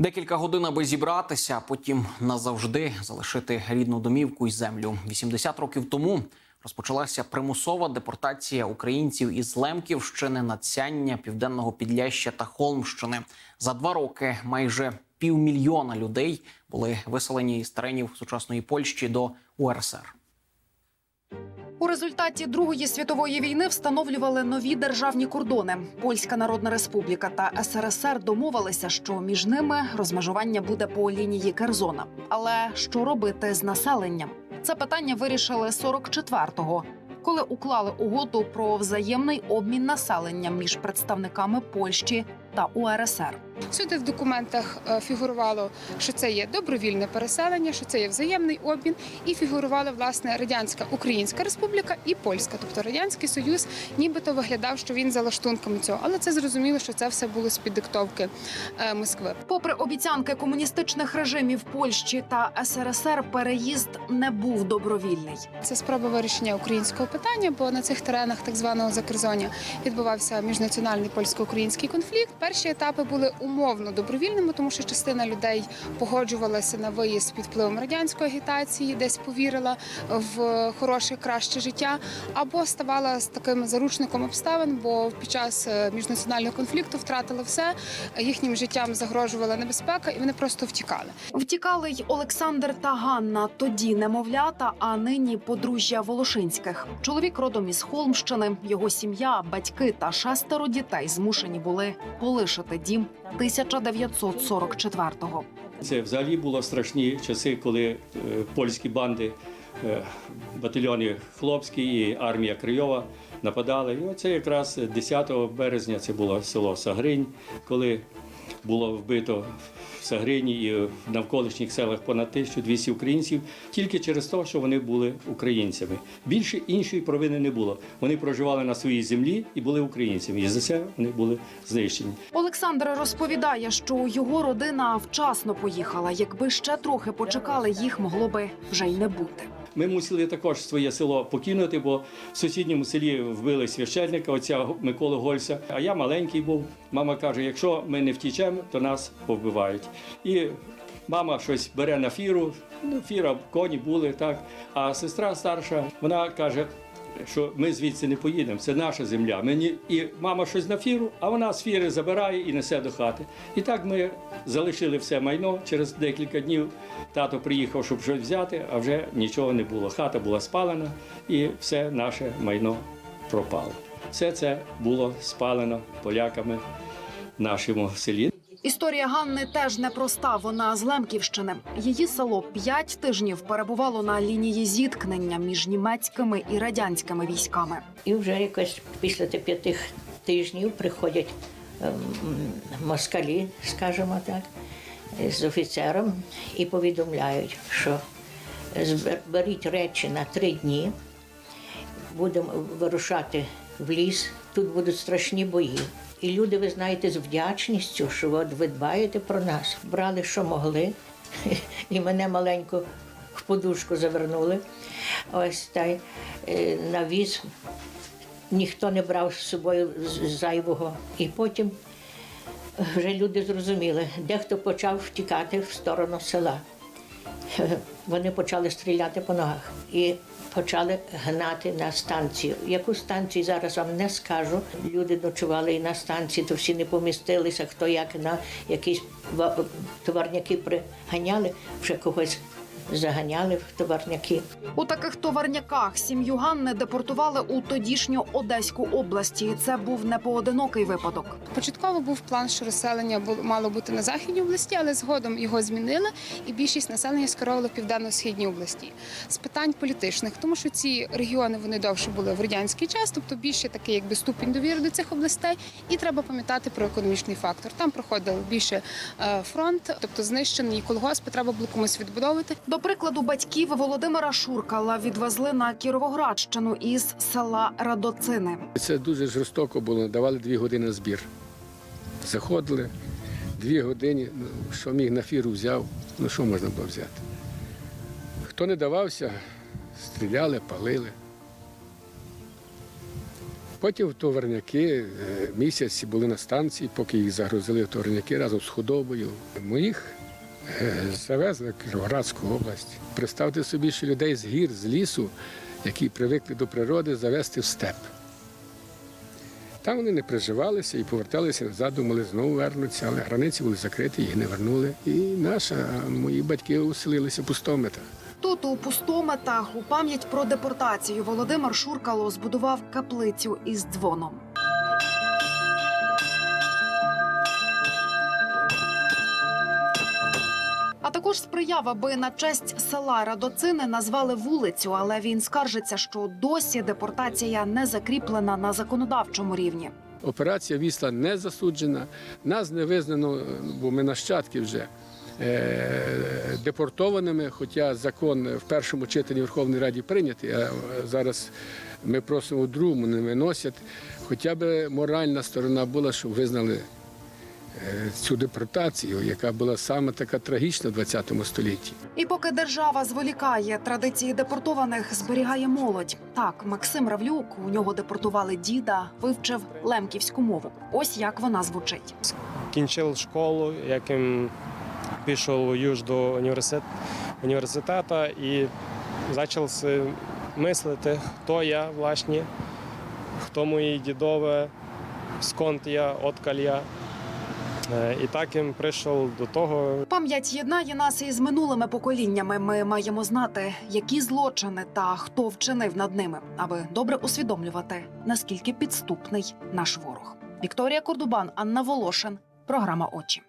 Декілька годин, аби зібратися, а потім назавжди залишити рідну домівку і землю. 80 років тому розпочалася примусова депортація українців із Лемківщини, Надцяння, Південного Підляща та Холмщини. За два роки майже півмільйона людей були виселені із теренів сучасної Польщі до УРСР. У результаті Другої світової війни встановлювали нові державні кордони. Польська Народна Республіка та СРСР домовилися, що між ними розмежування буде по лінії Керзона. Але що робити з населенням? Це питання вирішили 44-го, коли уклали угоду про взаємний обмін населенням між представниками Польщі та УРСР. Всюди в документах е, фігурувало, що це є добровільне переселення, що це є взаємний обмін, і фігурувала власне радянська Українська Республіка і Польська, тобто радянський союз, нібито виглядав, що він за лаштунками цього, але це зрозуміло, що це все було з під диктовки е, Москви. Попри обіцянки комуністичних режимів Польщі та СРСР, переїзд не був добровільний. Це спроба вирішення українського питання, бо на цих теренах так званого Закерзоня відбувався міжнаціональний польсько-український конфлікт. Перші етапи були умовно добровільними, тому що частина людей погоджувалася на виїзд під впливом радянської агітації, десь повірила в хороше, краще життя, або ставала з таким заручником обставин, бо під час е, міжнаціонального конфлікту втратила все, їхнім життям загрожувала небезпека, і вони просто втікали. Втікали й Олександр та Ганна, тоді немовлята, а нині подружжя Волошинських. Чоловік родом із Холмщини, його сім'я, батьки та шестеро дітей змушені були полишити дім 1944-го. Це взагалі було страшні часи, коли е, польські банди, е, батальйони Хлопський і армія Крийова нападали. І оце якраз 10 березня це було село Сагринь, коли було вбито в Сагрині і в навколишніх селах понад 1200 українців тільки через те, що вони були українцями. Більше іншої провини не було. Вони проживали на своїй землі і були українцями. І за це вони були знищені. Олександр розповідає, що його родина вчасно поїхала. Якби ще трохи почекали, їх могло би вже й не бути. Ми мусили також своє село покинути, бо в сусідньому селі вбили священника, отця Миколи Гольця. А я маленький був. Мама каже: якщо ми не втічемо, то нас повбивають. І мама щось бере на фіру. Ну, фіра, коні були так. А сестра старша, вона каже. Що ми звідси не поїдемо, це наша земля. Мені і мама щось на фіру, а вона з фіри забирає і несе до хати. І так ми залишили все майно. Через декілька днів тато приїхав, щоб щось взяти, а вже нічого не було. Хата була спалена, і все наше майно пропало. Все це було спалено поляками в нашому селі. Історія Ганни теж непроста. Вона з Лемківщини. Її село п'ять тижнів перебувало на лінії зіткнення між німецькими і радянськими військами. І вже якось після тих п'яти тижнів приходять ем, москалі, скажімо так, з офіцером і повідомляють, що беріть речі на три дні, будемо вирушати в ліс, тут будуть страшні бої. І люди, ви знаєте, з вдячністю, що от ви дбаєте про нас, брали, що могли, і мене маленько в подушку завернули. Ось та й е, на віз ніхто не брав з собою зайвого. І потім вже люди зрозуміли, дехто почав втікати в сторону села. Вони почали стріляти по ногах і почали гнати на станцію. Яку станцію зараз вам не скажу. Люди ночували і на станції, то всі не помістилися, хто як на якісь товарняки приганяли, вже когось заганяли в товарняки. У таких товарняках сім'ю Ганни депортували у тодішню Одеську область. І це був не поодинокий випадок. Початково був план, що розселення було мало бути на західній області, але згодом його змінили, і більшість населення скеровали в південно-східній області з питань політичних, тому що ці регіони вони довше були в радянський час, тобто більше такий якби ступінь довіри до цих областей. І треба пам'ятати про економічний фактор. Там проходив більше е, фронт, тобто знищений колгоспи, треба було комусь відбудовувати. До прикладу, батьків Володимира Шуркала відвезли на Кіровоградщину із села Радоцини. Це дуже жорстоко було. Давали дві години збір. Заходили, дві години, що міг на фіру взяв, ну що можна було взяти. Хто не давався, стріляли, палили. Потім товарняки е, місяць були на станції, поки їх загрузили товарняки разом з худобою. Моїх завезли Кіровоградську область. Представте собі, що людей з гір, з лісу, які привикли до природи, завести в степ. Там вони не приживалися і поверталися назад, думали, знову вернуться, але границі були закриті, їх не вернули. І наша, мої батьки оселилися в пустометах. Тут у пустометах у пам'ять про депортацію Володимир Шуркало збудував каплицю із дзвоном. Також сприяв, аби на честь села Радоцини назвали вулицю, але він скаржиться, що досі депортація не закріплена на законодавчому рівні. Операція вісла не засуджена, нас не визнано, бо ми нащадки вже е, депортованими, хоча закон в першому читанні Верховної Раді прийнятий, а зараз ми просимо другому не виносять. Хоча б моральна сторона була, щоб визнали цю депортацію, яка була саме така трагічна в ХХ столітті. І поки держава зволікає, традиції депортованих зберігає молодь. Так, Максим Равлюк, у нього депортували діда, вивчив лемківську мову. Ось як вона звучить. Кінчив школу, яким пішов юж до університет, університету і почав мислити, хто я власне, хто мої дідове, сконт я, откаль я. Е, І так він прийшов до того, Пам'ять єднає нас із минулими поколіннями. Ми маємо знати, які злочини та хто вчинив над ними, аби добре усвідомлювати, наскільки підступний наш ворог. Вікторія Кордубан, Анна Волошин. Програма Очі.